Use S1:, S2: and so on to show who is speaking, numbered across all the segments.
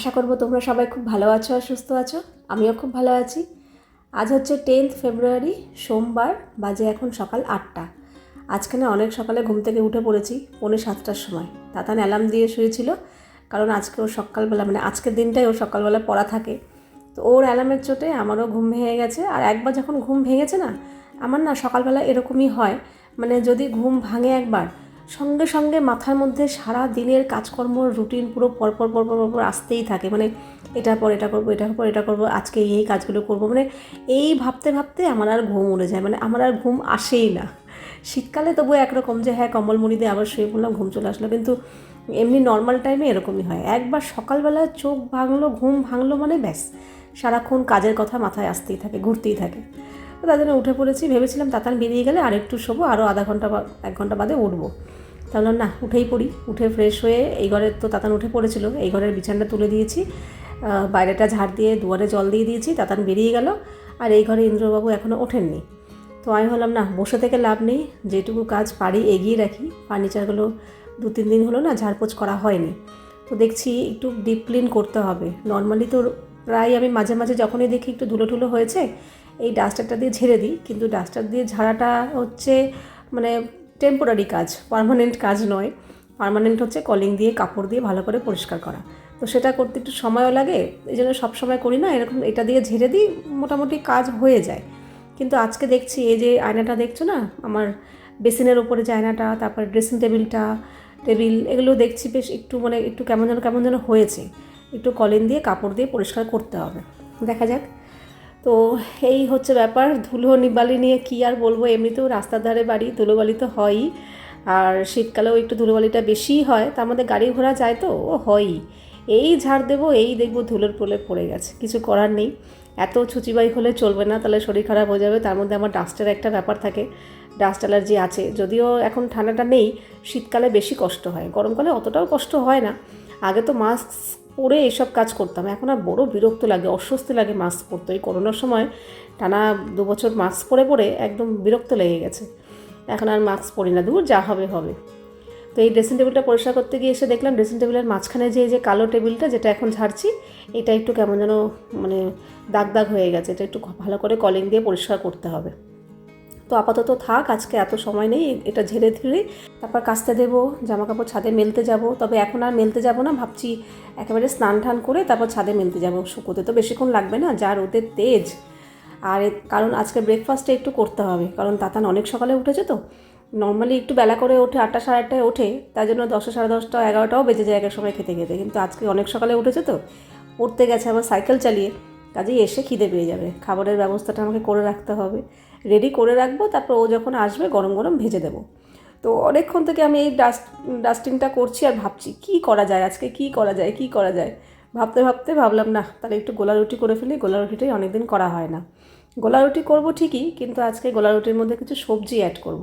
S1: আশা করব তোমরা সবাই খুব ভালো আছো আর সুস্থ আছো। আমিও খুব ভালো আছি। আজ হচ্ছে টেন্থ ফেব্রুয়ারি, সোমবার, বাজে এখন সকাল আটটা। আজকে না অনেক সকালে ঘুম থেকে উঠে পড়েছি, পৌনে সাতটার সময়। তাতান অ্যালার্ম দিয়ে শুয়েছিল, কারণ আজকে ওর সকালবেলা মানে আজকের দিনটাই ওর সকালবেলা পড়া থাকে। তো ওর অ্যালার্মের চোটে আমারও ঘুম ভেঙে গেছে, আর একবার যখন ঘুম ভেঙেছে না, আমার না সকালবেলা এরকমই হয়। মানে যদি ঘুম ভাঙে একবার সঙ্গে সঙ্গে মাথার মধ্যে সারা দিনের কাজকর্ম রুটিন পুরো পরপর পরপর পরপর আসতেই থাকে। মানে এটার পর এটা করব এটার পর এটা করব, আজকে এই কাজগুলো করব। মানে এই ভাবতে ভাবতে আমার আর ঘুম উড়ে যায়। মানে আমার আর ঘুম আসেই না। শীতকালে তবু একরকম যে হ্যাঁ কম্বলমুড়ি আবার শুয়ে পড়লাম, ঘুম চলে আসলো। কিন্তু এমনি নর্মাল টাইমে এরকমই হয়। একবার সকালবেলা চোখ ভাঙলো, ঘুম ভাঙলো মানে ব্যাস। সারাক্ষণ কাজের কথা মাথায় আসতেই থাকে, ঘুরতেই থাকে। তো জন্য উঠে পড়েছি, ভেবেছিলাম তাতান বেরিয়ে গেলে আর একটু শোবো আরও আধা ঘণ্টা বা এক ঘণ্টা বাদে উঠবো। তাহলে না, উঠেই পড়ি। উঠে ফ্রেশ হয়ে এই ঘরের তো তাতান উঠে পড়েছিল, এই ঘরের বিছানাটা তুলে দিয়েছি। বাইরেটা ঝাড় দিয়ে দুয়ারে জল দিয়ে দিয়েছি, তাতান বেরিয়ে গেল। আর এই ঘরে ইন্দ্রবাবু এখনও ওঠেননি। তো আমি ভাবলাম, না, বসে থেকে লাভ নেই, যেটুকু কাজ পারি এগিয়ে রাখি। ফার্নিচারগুলো দু তিন দিন হলো না, ঝাড়পোছ করা হয়নি। তো দেখছি একটু ডিপ ক্লিন করতে হবে। নর্মালি তো প্রায় আমি মাঝে মাঝে যখনই দেখি একটু ধুলো টুলো হয়েছে, এই ডাস্টারটা দিয়ে ঝেড়ে দিই। কিন্তু ডাস্টার দিয়ে ঝাড়াটা হচ্ছে মানে টেম্পোরারি কাজ পার্মানেন্ট কাজ নয়। পার্মানেন্ট হচ্ছে কলিং দিয়ে, কাপড় দিয়ে ভালো করে পরিষ্কার করা। তো সেটা করতে একটু সময়ও লাগে, এই জন্য সবসময় করি না, এরকম এটা দিয়ে ঝেড়ে দিই, মোটামুটি কাজ হয়ে যায়। কিন্তু আজকে দেখছি এই যে আয়নাটা দেখছ না? আমার বেসিনের ওপরে যে আয়নাটা, তারপর ড্রেসিং টেবিলটা টেবিল এগুলো দেখছি বেশ একটু মানে একটু কেমন যেন কেমন যেন হয়েছে। একটু কলিন দিয়ে, কাপড় দিয়ে পরিষ্কার করতে হবে। দেখা যাক। তো এই হচ্ছে ব্যাপার। ধুলো নিবালি নিয়ে কী আর বলব? এমনিতেও রাস্তার ধারে বাড়ি, ধুলোবালি তো হয়ই। আর শীতকালেও একটু ধুলোবালিটা বেশিই হয়। তার মধ্যে গাড়ি ঘোড়া যায় তো, ও হয়ই। এই ঝাড় দেবো, এই দেখব ধুলোর পোলে পড়ে গেছে। কিছু করার নেই। এত ছুচিবাই হলে চলবে না, তাহলে শরীর খারাপ হয়ে যাবে। তার মধ্যে আমার ডাস্টের একটা ব্যাপার থাকে, ডাস্ট অ্যালার্জি আছে। যদিও এখন ঠান্ডাটা নেই, শীতকালে বেশি কষ্ট হয়। গরমকালে অতটাও কষ্ট হয় না। আগে তো মাস্ক পরে এসব কাজ করতাম। এখন আর বড় বিরক্ত লাগে, অস্বস্তি লাগে মাস্ক পরতে। এই করোনার সময় টানা দু বছর মাস্ক পরে পরে একদম বিরক্ত লেগে গেছে। এখন আর মাস্ক পরি না, দূর যা হবে হবে। তো এই ড্রেসিং টেবিলটা পরিষ্কার করতে গিয়ে এসে দেখলাম ড্রেসিং টেবিলের মাঝখানে যে যে কালো টেবিলটা যেটা এখন ঝাড়ছি, এটা একটু কেমন যেন মানে দাগ দাগ হয়ে গেছে। এটা একটু ভালো করে কলিং দিয়ে পরিষ্কার করতে হবে। তো আপাতত থাক, আজকে এত সময় নেই, এটা ঝেড়ে ধীরে তারপর কাচতে দেবো জামা কাপড় ছাদে মেলতে যাব। তবে এখন আর মেলতে যাব না, ভাবছি একেবারে স্নান টান করে তারপর ছাদে মেলতে যাব। শুকোতে তো বেশিক্ষণ লাগবে না, যা রোদের তেজ। আর কারণ আজকে ব্রেকফাস্টটা একটু করতে হবে, কারণ তাতান অনেক সকালে উঠেছে তো। নর্মালি একটু বেলা করে ওঠে, আটটা সাড়ে আটটায় ওঠে তাই জন্য দশটা সাড়ে দশটা, এগারোটাও বেজে যায় একের সময় খেতে খেতে। কিন্তু আজকে অনেক সকালে উঠেছে তো পড়তে গেছে, আবার সাইকেল চালিয়ে, কাজেই এসে খিদে পেয়ে যাবে। খাবারের ব্যবস্থাটা আমাকে করে রাখতে হবে। রেডি করে রাখব, তারপর ও যখন আসবে গরম গরম ভেজে দেবো। তো অনেকক্ষণ থেকে আমি এই ডাস্ট ডাস্টিংটা করছি আর ভাবছি, কি করা যায় আজকে, কি করা যায়, কি করা যায়? ভাবতে ভাবতে ভাবলাম না তাহলে একটু গোলা রুটি করে ফেলি, গোলা রুটিটাই অনেকদিন করা হয় না। গোলা রুটি করব ঠিকই, কিন্তু আজকে গোলা রুটির মধ্যে কিছু সবজি অ্যাড করব।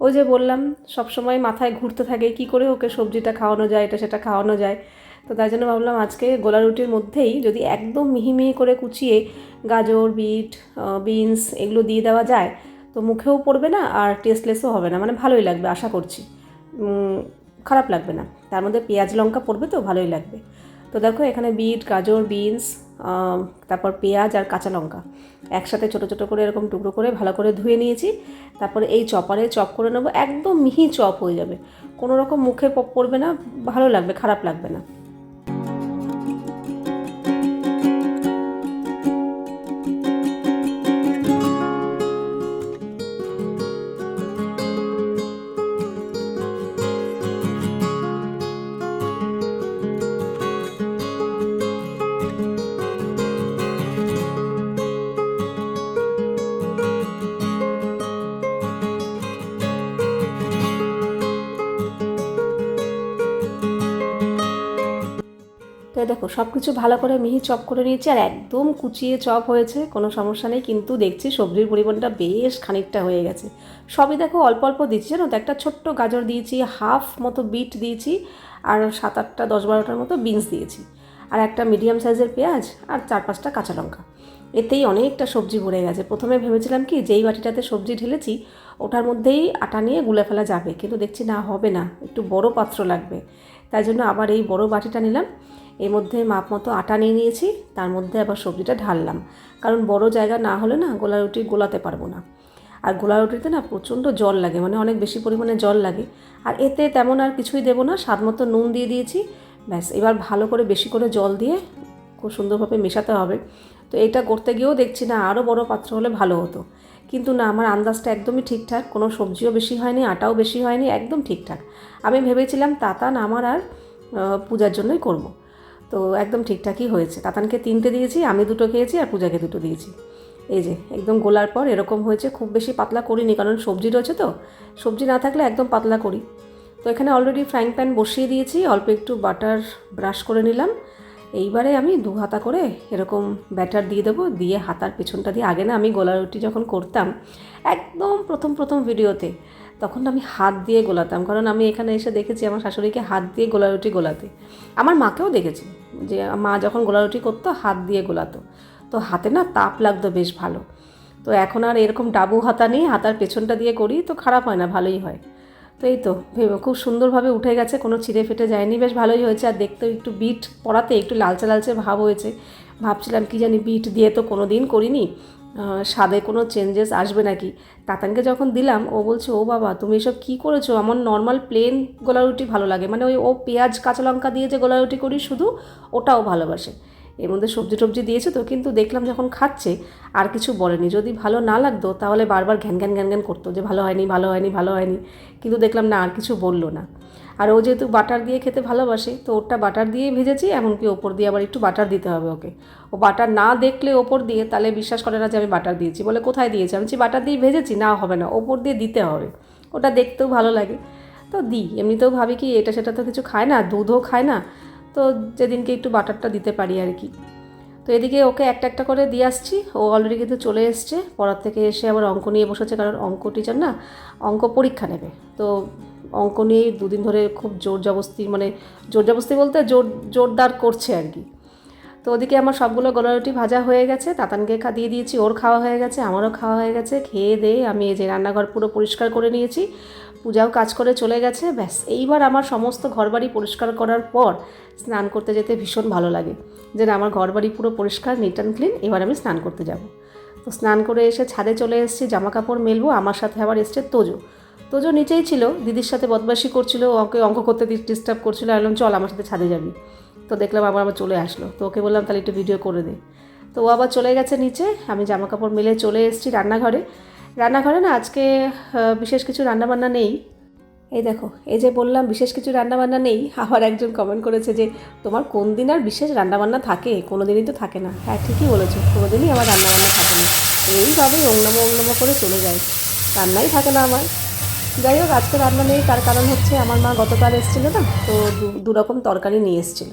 S1: ওই যে বললাম, সবসময় মাথায় ঘুরতে থাকে, কি করে ওকে সবজিটা খাওয়ানো যায়, এটা সেটা খাওয়ানো যায়। তো তাই জন্য ভাবলাম আজকে গোলা রুটির মধ্যেই যদি একদম মিহি মিহি করে কুচিয়ে গাজর, বিট বিনস এগুলো দিয়ে দেওয়া যায়, তো মুখেও পড়বে না আর টেস্টলেসও হবে না। মানে ভালোই লাগবে, আশা করছি। খারাপ লাগবে না। তার মধ্যে পেঁয়াজ লঙ্কা পড়বে তো, ভালোই লাগবে। তো দেখো এখানে বিট, গাজর, বিনস তারপর পেঁয়াজ আর কাঁচা লঙ্কা। একসাথে ছোটো ছোটো করে এরকম টুকরো করে ভালো করে ধুয়ে নিয়েছি। তারপরে এই চপারে চপ করে নেব। একদম মিহি চপ হয়ে যাবে। কোনো রকম মুখে পড়বে না, ভালো লাগবে, খারাপ লাগবে না। দেখো সব কিছু ভালো করে মিহি চপ করে নিয়েছি আর একদম কুচিয়ে চপ হয়েছে, কোনো সমস্যা নেই, কিন্তু দেখছি সবজির পরিমাণটা বেশ খানিকটা হয়ে গেছে। সবই দেখো অল্প অল্প দিচ্ছি, জানো তো? একটা ছোট্ট গাজর দিয়েছি, হাফ মতো বিট দিয়েছি, আর সাত আটটা, দশ বারোটার মতো বিনস দিয়েছি। আর একটা মিডিয়াম সাইজের পেঁয়াজ, আর চার পাঁচটা কাঁচা লঙ্কা। এতেই অনেকটা সবজি ভরে গেছে। প্রথমে ভেবেছিলাম কি, যেই বাটিটাতে সবজি ঢেলেছি, ওটার মধ্যেই আটা নিয়ে গুলে ফেলা যাবে, কিন্তু দেখছি না, হবে না, একটু বড় পাত্র লাগবে। তাই জন্য আবার এই বড় বাটিটা নিলাম। এর মধ্যে মাপ মতো আটা নিয়ে নিয়েছি, তার মধ্যে আবার সবজিটা ঢাললাম। কারণ বড় জায়গা না হলে না গোলা রুটি গোলাতে পারব না। আর গোলা রুটিতে না প্রচণ্ড জল লাগে মানে অনেক বেশি পরিমাণে জল লাগে। আর এতে তেমন আর কিছুই দেবো না, স্বাদ মতো নুন দিয়ে দিয়েছি। ব্যাস, এবার ভালো করে বেশি করে জল দিয়ে খুব সুন্দরভাবে মেশাতে হবে। তো এটা করতে গিয়েও দেখছি না আরও বড় পাত্র হলে ভালো হতো। কিন্তু না, আমার আন্দাজটা একদমই ঠিকঠাক, কোনো সবজিও বেশি হয়নি, আটাও বেশি হয়নি, একদম ঠিকঠাক। আমি ভেবেছিলাম তাতান আমার আর পূজার জন্যই করব। তো একদম ঠিকঠাকই হয়েছে। তাতানকে তিনটে দিয়েছি, আমি দুটো খেয়েছি আর পূজাকে দুটো দিয়েছি। এই যে, একদম গোলার পর এরকম হয়েছে, খুব বেশি পাতলা করিনি কারণ সবজি রয়েছে তো, সবজি না থাকলে একদম পাতলা করি। তো এখানে অলরেডি ফ্রাইং প্যান বসিয়ে দিয়েছি, অল্প একটু বাটার ব্রাশ করে নিলাম। এইবারে আমি দু হাতা করে এরকম ব্যাটার দিয়ে দেবো, দিয়ে হাতার পেছনটা দিয়ে, আগে না আমি গোলা রুটি যখন করতাম, একদম প্রথম প্রথম ভিডিওতে তখন আমি হাত দিয়ে গোলাতাম। কারণ আমি এখানে এসে দেখেছি আমার শাশুড়িকে হাত দিয়ে গোলা রুটি গোলাতে। আমার মাকেও দেখেছি যে মা যখন গোলা রুটি করতো, হাত দিয়ে গোলাতো। তো হাতে না তাপ লাগতো বেশ ভালো। তো এখন আর এরকম ডাবু হাতা নেই, হাতার পেছনটা দিয়ে করি তো খারাপ হয় না, ভালোই হয়। তো এই তো, ভেবে খুব সুন্দরভাবে উঠে গেছে, কোনো ছিঁড়ে ফেটে যায়নি, বেশ ভালোই হয়েছে। আর দেখতে একটু বিট পড়াতে একটু লালচে লালচে ভাব হয়েছে। ভাবছিলাম কি জানি বিট দিয়ে তো কোনো দিন করিনি। স্বাদে কোনো চেঞ্জেস আসবে নাকি? তাতানকে যখন দিলাম, ও বলছে, ও বাবা, তুমি এসব কী করেছ? আমার নর্মাল প্লেন গোলা রুটি ভালো লাগে। মানে ওই, ও পেঁয়াজ, কাঁচা লঙ্কা দিয়ে যে গোলা রুটি করি, শুধু ওটাও ভালোবাসে। এর মধ্যে সবজি টবজি দিয়েছে তো, কিন্তু দেখলাম যখন খাচ্ছে, আর কিছু বলেনি। যদি ভালো না লাগতো, তাহলে বারবার ঘ্যান ঘ্যান ঘ্যান ঘ্যান করতো যে, ভালো হয়নি ভালো হয়নি ভালো হয়নি। কিন্তু দেখলাম, না, আর কিছু বলল না। আর ও যেহেতু বাটার দিয়ে খেতে ভালোবাসে, তো ওরটা বাটার দিয়ে ভেজেছি, এমনকি ওপর দিয়ে আবার একটু বাটার দিতে হবে ওকে। ও বাটার না দেখলে ওপর দিয়ে, তাহলে বিশ্বাস করে না যে আমি বাটার দিয়েছি। বলে কোথায় দিয়েছি? আমি বাটার দিয়ে ভেজেছি? না, হবে না। ওপর দিয়ে দিতে হবে। ওটা দেখতেও ভালো লাগে। তো দিই। এমনিতেও ভাবি কি, এটা সেটা তো কিছু খায় না, দুধও খায় না। তো যেদিনকে একটু বাটারটা দিতে পারি আর কি। তো এদিকে ওকে একটা একটা করে দিয়ে আসছি। ও অলরেডি কিন্তু চলে এসছে। পড়ার থেকে এসে আবার অঙ্ক নিয়ে বসেছে, কারণ অঙ্ক টিচার না, অঙ্ক পরীক্ষা নেবে। তো অঙ্ক নিয়েই দুদিন ধরে খুব জোর জবস্তি মানে জোর জবস্তি বলতে জোর, জোরদার করছে আর কি। তো ওদিকে আমার সবগুলো গলা রুটি ভাজা হয়ে গেছে, তাতানকে খা, দিয়ে দিয়েছি, ওর খাওয়া হয়ে গেছে, আমারও খাওয়া হয়ে গেছে, খেয়ে দিয়ে আমি এই যে রান্নাঘর পুরো পরিষ্কার করে নিয়েছি, পূজাও কাজ করে চলে গেছে, ব্যাস। এইবার আমার সমস্ত ঘরবাড়ি পরিষ্কার করার পর স্নান করতে যেতে ভীষণ ভালো লাগে। যে আমার ঘরবাড়ি পুরো পরিষ্কার নিট অ্যান্ড ক্লিন এবার আমি স্নান করতে যাব। তো স্নান করে এসে ছাদে চলে এসেছি জামা কাপড় মেলবো, আমার সাথে আবার এসছে তোজো। তোজো নিচেই ছিল, দিদির সাথে বদমাশি করছিল, ওকে অঙ্ক করতে ডিস্টার্ব করছিল, আমি চল, আমার সাথে ছাদে যাবি। তো দেখলাম আবার আবার চলে আসলো। তো ওকে বললাম, তাহলে একটু ভিডিও করে দে। তো ও আবার চলে গেছে নিচে, আমি জামা কাপড় মেলে চলে এসেছি রান্নাঘরে। রান্নাঘরে না, আজকে বিশেষ কিছু রান্নাবান্না নেই। এই দেখো, এই যে বললাম, বিশেষ কিছু রান্নাবান্না নেই, আবার একজন কমেন্ট করেছে যে, তোমার কোন দিন আর বিশেষ রান্নাবান্না থাকে? কোনো দিনই তো থাকে না। হ্যাঁ ঠিকই বলেছ কোনো দিনই আমার রান্নাবান্না থাকে না। এইভাবেই ওংনামো ওংনামো করে চলে যায়। রান্নাই থাকে না আমার। যাই হোক, আজকে রান্না নেই, তার কারণ হচ্ছে আমার মা গতকাল এসেছিল না, তো দু- রকম তরকারি নিয়ে এসেছিল।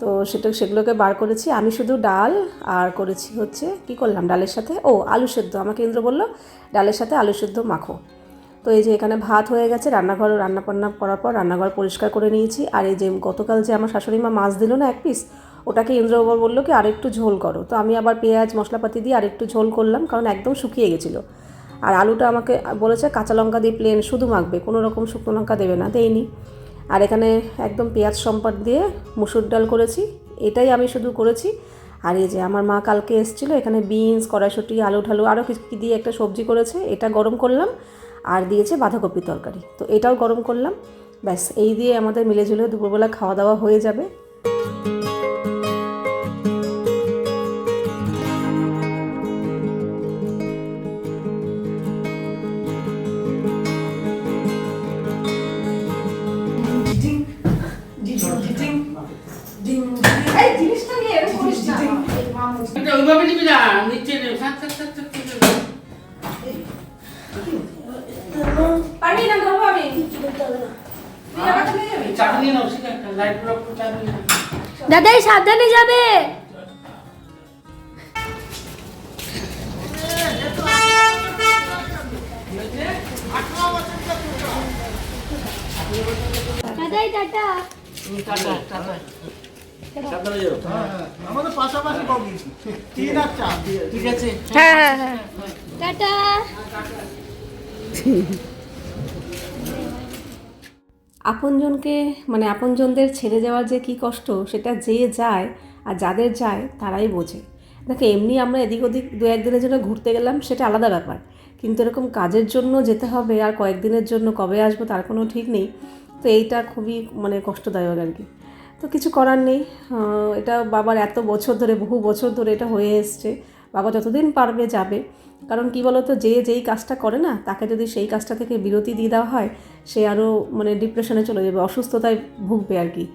S1: তো সেটা, সেগুলোকে বার করেছি। আমি শুধু ডাল আর করেছি হচ্ছে, কি করলাম, ডালের সাথে? ও, আলু সেদ্ধ। আমাকে ইন্দ্র বলল, ডালের সাথে আলু সেদ্ধ মাখো। তো এই যে এখানে ভাত হয়ে গেছে রান্নাঘর রান্না বান্না করার পর রান্নাঘর পরিষ্কার করে নিয়েছি। আর এই যে গতকাল যে আমার শাশুড়ি মা মাছ দিল না এক পিস, ওটাকে ইন্দ্রবাবু বলল কি, আরেকটু ঝোল করো। তো আমি আবার পেঁয়াজ, মশলাপাতি দিয়ে আরেকটু ঝোল করলাম, কারণ একদম শুকিয়ে গেছিল। আর আলুটা আমাকে বলেছে কাঁচা লঙ্কা দিয়ে প্লেন শুধু মাখবে, কোনো রকম শুকনো লঙ্কা দেবে না দেয়নি আর এখানে একদম পেঁয়াজ সম্পাদ দিয়ে মুসুর ডাল করেছি, এটাই আমি শুধু করেছি। আর এই যে আমার মা কালকে এসেছিল, এখানে বিনস, কড়াইশুটি, আলু ঠালু আরও কি দিয়ে একটা সবজি করেছে, এটা গরম করলাম আর দিয়েছে বাঁধাকপির তরকারি। তো এটাও গরম করলাম, ব্যাস, এই দিয়ে আমাদের মিলেঝুলে দুপুরবেলা খাওয়া দাওয়া হয়ে যাবে।
S2: এটা ওইভাবে নিবি না নিচে নে থাক থাক থাক থাক থাক, থাক।
S1: পারবি না ধরবো আমি
S2: এই চাটনি নাও সেটা একটা লাইট ব্লক চাটনি নাও।
S3: দাদাই সাবধানে যাবে দাদাই টাটা
S2: টাটা টাটা
S4: আমাদের পাশাপাশি পাবি তিন আর চার
S2: ঠিক আছে?
S3: হ্যাঁ হ্যাঁ হ্যাঁ। টাটা।
S1: আপনজনকে মানে আপনজনদের ছেড়ে যাওয়ার যে কী কষ্ট সেটা যে যায় আর যাদের যায় তারাই বোঝে। দেখো এমনি আমরা এদিক ওদিক দু একদিনের জন্য ঘুরতে গেলাম সেটা আলাদা ব্যাপার। কিন্তু এরকম কাজের জন্য যেতে হবে আর কয়েকদিনের জন্য কবে আসব তার কোনো ঠিক নেই। তো এইটা খুবই মানে কষ্টদায়ক আর কি। তো কিছু করার নেই। এটা বাবার এত বছর ধরে, বহু বছর ধরে এটা হয়ে এসছে। বাবা যতদিন পারবে যাবে। কারণ কি বলতো, যে যেই কাজটা করে না, তাকে যদি সেই কাজটা থেকে বিরতি দিয়ে দেওয়া হয়, সে আরও মানে ডিপ্রেশনে চলে যাবে, অসুস্থতায় ভুগবে আর কি।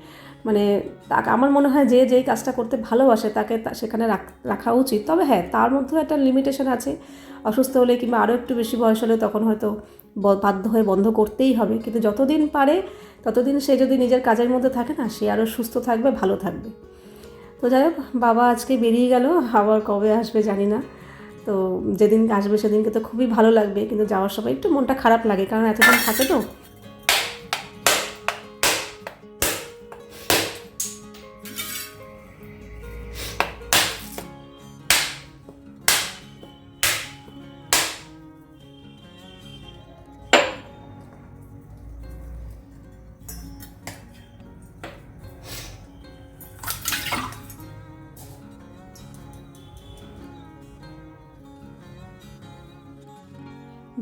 S1: মানে তাকে, আমার মনে হয় যে যেই কাজটা করতে ভালোবাসে, তাকে সেখানে রাখ- উচিত। তবে হ্যাঁ তার মধ্যেও একটা লিমিটেশন আছে। অসুস্থ হলে কিংবা আরও একটু বেশি বয়স হলে তখন হয়তো বাধ্য হয়ে বন্ধ করতেই হবে। কিন্তু যতদিন পারে, ততদিন সে যদি নিজের কাজের মধ্যে থাকে না, সে আরও সুস্থ থাকবে, ভালো থাকবে। তো যাই হোক, বাবা আজকে বেরিয়ে গেল, আবার কবে আসবে জানি না। তো যেদিন আসবে সেদিনকে তো খুবই ভালো লাগবে, কিন্তু যাওয়ার সময় একটু মনটা খারাপ লাগে, কারণ এতদিন থাকে তো।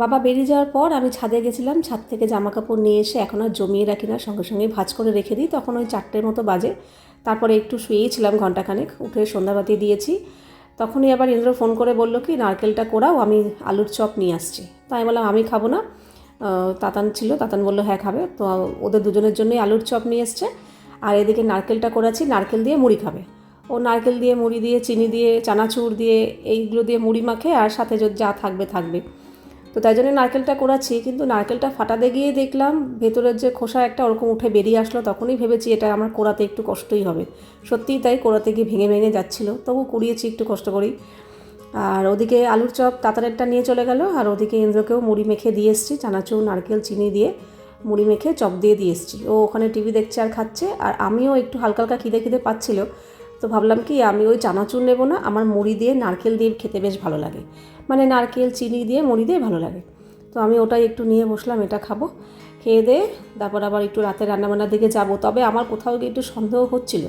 S1: বাবা বেরিয়ে যাওয়ার পর আমি ছাদে গেছিলাম, ছাদ থেকে জামা কাপড় নিয়ে এসে এখন আর জমিয়ে রাখি না, সঙ্গে সঙ্গে ভাঁজ করে রেখে দিই। তখন ওই চারটের মতো বাজে। তারপরে একটু শুয়েছিলাম ঘন্টাখানেক উঠে সন্ধ্যাবাতি দিয়েছি। তখনই আবার ইন্দ্র ফোন করে বলল, কি নারকেলটা কোরাও, আমি আলুর চপ নিয়ে আসছি। তো আমি বললাম, আমি খাব না। তাতান ছিল, তাতান বলল হ্যাঁ খাবে। তো ওদের দুজনের জন্যই আলুর চপ নিয়ে এসছে। আর এদিকে নারকেলটা করাচ্ছি, নারকেল দিয়ে মুড়ি খাবে। ও নারকেল দিয়ে মুড়ি দিয়ে, চিনি দিয়ে, চানাচুর দিয়ে, এইগুলো দিয়ে মুড়ি মাখে, আর সাথে যা থাকবে থাকবে। তো তাই জন্য নারকেলটা করাচ্ছি, কিন্তু নারকেলটা ফাটাতে গিয়ে দেখলাম ভেতরের যে খোসা একটা ওরকম উঠে বেরিয়ে আসলো, তখনই ভেবেছি এটা আমার কোড়াতে একটু কষ্টই হবে। সত্যিই তাই কোরাতে গিয়ে ভেঙে ভেঙে যাচ্ছিল, তবু কুড়িয়েছি একটু কষ্ট করেই। আর ওদিকে আলুর চপ তাতারেরটা নিয়ে চলে গেল, আর ওদিকে ইন্দ্রকেও মুড়ি মেখে দিয়ে এসেছি, চানাচুর, নারকেল, চিনি দিয়ে মুড়ি মেখে চপ দিয়ে দিয়ে এসেছি। ও ওখানে টিভি দেখছে আর খাচ্ছে, আর আমিও একটু হালকা হালকা খিদে খিদে পাচ্ছিল, তো ভাবলাম কি আমি ওই চানাচুর নেব না, আমার মুড়ি দিয়ে নারকেল দিয়ে খেতে বেশ ভালো লাগে। মানে নারকেল, চিনি দিয়ে, মুড়ি দিয়ে ভালো লাগে। তো আমি ওটাই একটু নিয়ে বসলাম, এটা খাব। খেয়ে দিয়ে তারপর আবার একটু রাতে রান্নাবান্নার দিকে যাব। তবে আমার কোথাও গিয়ে একটু সন্দেহ হচ্ছিল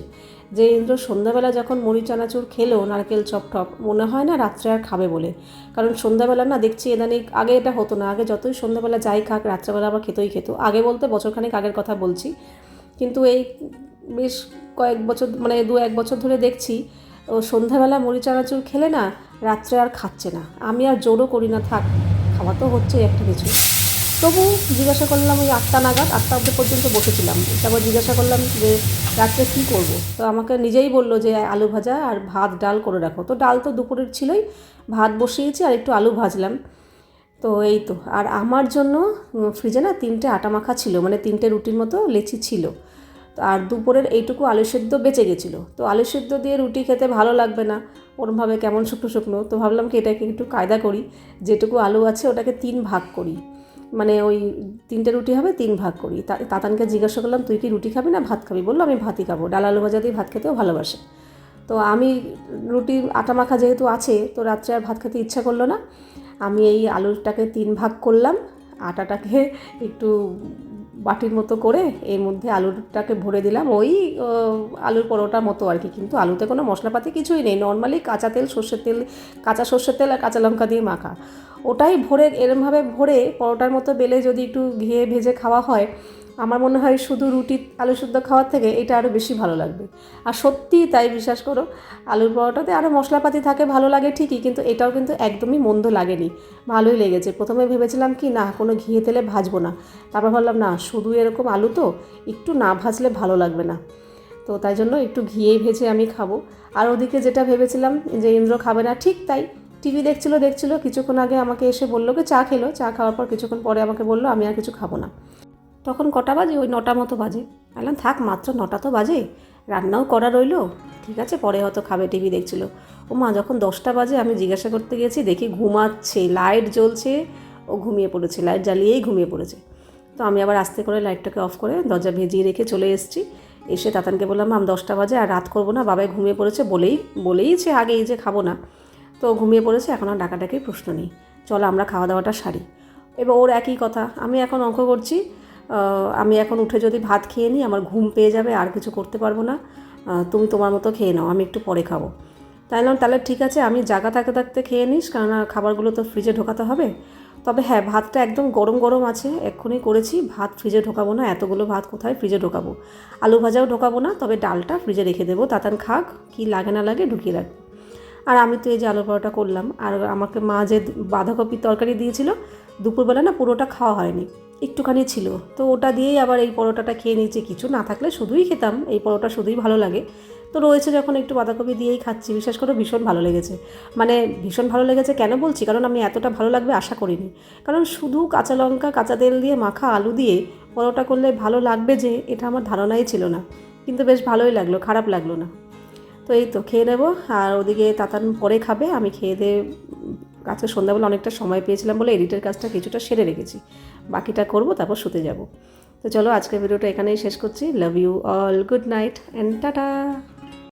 S1: যে ইন্দ্র সন্ধ্যাবেলা যখন মুড়ি চানাচুর খেলো, নারকেল চপ টপ, মনে হয় না রাত্রে আর খাবে বলে। কারণ সন্ধ্যাবেলা না দেখছি এদানি আগে এটা হতো না। আগে যতই সন্ধ্যাবেলা যাই খাক, রাত্রেবেলা আবার খেতেই খেত। আগে বলতে বছরখানেক আগের কথা বলছি। কিন্তু এই বেশ কয়েক বছর মানে দু এক বছর ধরে দেখছি ও সন্ধ্যাবেলা মুড়ি চানাচুর খেলে না, রাত্রে আর খাচ্ছে না। আমি আর জোরও করি না, থাক, খাওয়া তো হচ্ছে একটা কিছু। তবু জিজ্ঞাসা করলাম ওই আটটা নাগাদ, আটটা অব্দি পর্যন্ত বসেছিলাম। তারপর জিজ্ঞাসা করলাম যে, রাত্রে কী করব? তো আমাকে নিজেই বলল যে, আলু ভাজা আর ভাত ডাল করে রাখো। তো ডাল তো দুপুরের ছিলই, ভাত বসিয়েছি আর একটু আলু ভাজলাম। তো এই তো। আর আমার জন্য ফ্রিজে না তিনটে আটা মাখা ছিল মানে তিনটে রুটির মতো লেচি ছিল। তো আর দুপুরের এইটুকু আলু সেদ্ধ বেঁচে গেছিল। তো আলু সেদ্ধ দিয়ে রুটি খেতে ভালো লাগবে না। ওরমভাবে কেমন শুকনো শুকনো। তো ভাবলাম কি এটাকে একটু কায়দা করি। যেটুকু আলু আছে ওটাকে তিন ভাগ করি। মানে ওই তিনটে রুটি হবে, তিন ভাগ করি। তাতানকে জিজ্ঞাসা করলাম, তুই কি রুটি খাবি না ভাত খাবি? বলল, আমি ভাতই খাব। ডাল আলু ভাজা দিয়ে ভাত খেতেও ভালোবাসে। তো আমি রুটি আটা মাখা যেহেতু আছে, তো রাত্রে আর ভাত খেতে ইচ্ছা করল না। আমি এই আলুটাকে তিন ভাগ করলাম। আটাটাকে একটু বাটির মতো করে এর মধ্যে আলুটাকে ভরে দিলাম। ওই আলুর পরোটার মতো আর কি। কিন্তু আলুতে কোনো মশলাপাতি কিছুই নেই। নর্মালি কাঁচা তেল, সর্ষের তেল, কাঁচা সর্ষের তেল আর কাঁচা লঙ্কা দিয়ে মাখা। ওটাই ভরে, এরমভাবে ভরে পরোটার মতো বেলে যদি একটু ঘিয়ে ভেজে খাওয়া হয় আমার মনে হয় শুধু রুটি, আলু শুদ্ধ খাওয়ার থেকে এটা আরও বেশি ভালো লাগবে। আর সত্যিই তাই বিশ্বাস করো, আলুর পরোটাতে আরও মশলাপাতি থাকে, ভালো লাগে ঠিকই, কিন্তু এটাও কিন্তু একদমই মন্দ লাগেনি। ভালোই লেগেছে। প্রথমে ভেবেছিলাম কি, না, কোনো ঘিয়ে তেলে ভাজবো না। তারপর ভাবলাম, না, শুধু এরকম আলু তো, একটু না ভাজলে ভালো লাগবে না। তো তাই জন্য একটু ঘিয়েই ভেজে আমি খাব। আর ওদিকে যেটা ভেবেছিলাম যে ইন্দ্র খাবে না, ঠিক তাই টিভি দেখছিল দেখছিল, কিছুক্ষণ আগে আমাকে এসে বলল, কি চা খেলো? চা খাওয়ার পর কিছুক্ষণ পরে আমাকে বলল, আমি আর কিছু খাব না। তখন কটা বাজে? ওই নটা মতো বাজে। বললাম, থাক, মাত্র নটা তো বাজে। রান্নাও করা রইল। ঠিক আছে, পরে হয়তো খাবে টিভি দেখছিল। ও মা, যখন দশটা বাজে, আমি জিজ্ঞাসা করতে গেছি দেখি ঘুমাচ্ছে, লাইট জ্বলছে। ও ঘুমিয়ে পড়েছে, লাইট জ্বালিয়েই ঘুমিয়ে পড়েছে। তো আমি আবার আস্তে করে লাইটটাকে অফ করে দরজা ভেজিয়ে রেখে চলে এসেছি। এসে তাতানকে বললাম আম দশটা বাজে আর রাত করব না, বাবাই ঘুমিয়ে পড়েছে বলেই বলেইছে আগেই যে খাব না। তো ঘুমিয়ে পড়েছে, এখন আর ডাকাডাকির প্রশ্ন নেই। চলো আমরা খাওয়া দাওয়াটা সারি। এবার ওর একই কথা, আমি এখন অঙ্ক করছি। আমি এখন উঠে যদি ভাত খেয়ে নিই, আমার ঘুম পেয়ে যাবে, আর কিছু করতে পারব না। তুমি তোমার মতো খেয়ে নাও, আমি একটু পরে খাব। তাই না তাহলে ঠিক আছে, আমি জাগা থাকতে থাকতে খেয়ে নিস কারণ খাবারগুলো তো ফ্রিজে ঢোকাতে হবে। তবে হ্যাঁ ভাতটা একদম গরম গরম আছে, এক্ষুনি করেছি, ভাত ফ্রিজে ঢোকাবো না, এতগুলো ভাত কোথায় ফ্রিজে ঢোকাবো? আলু ভাজাও ঢোকাবো না, তবে ডালটা ফ্রিজে রেখে দেবো তাতান খাক, কি লাগে না লাগে ঢুকিয়ে রাখব আর আমি তো এই যে আলু পরোটা করলাম, আর আমাকে মা যে বাঁধাকপির তরকারি দিয়েছিল, দুপুরবেলা না পুরোটা খাওয়া হয়নি। একটুখানি ছিল। তো ওটা দিয়েই আবার এই পরোটাটা খেয়ে নিয়েছি। কিছু না থাকলে শুধুই খেতাম। এই পরোটা শুধুই ভালো লাগে। তো রয়েছে যখন একটু বাঁধাকপি দিয়েই খাচ্ছি, বিশেষ করে ভীষণ ভালো লেগেছে। মানে ভীষণ ভালো লেগেছে কেন বলছি? কারণ আমি এতটা ভালো লাগবে আশা করিনি। কারণ শুধু কাঁচা লঙ্কা, কাঁচা তেল দিয়ে মাখা আলু দিয়ে পরোটা করলে ভালো লাগবে যে, এটা আমার ধারণাই ছিল না। কিন্তু বেশ ভালোই লাগল, খারাপ লাগল না। তো এই তো খেয়ে নেব। আর ওদিকে তাতান পরে খাবে। আমি খেয়ে দিয়ে আজকে সন্ধ্যাবেলা অনেকটা সময় পেয়েছিলাম বলে এডিটের কাজটা কিছুটা সেরে রেখেছি। বাকিটা করব, তারপর শুতে যাব। তো চলো, আজকের ভিডিওটা এখানেই শেষ করছি। Love you all good night and tata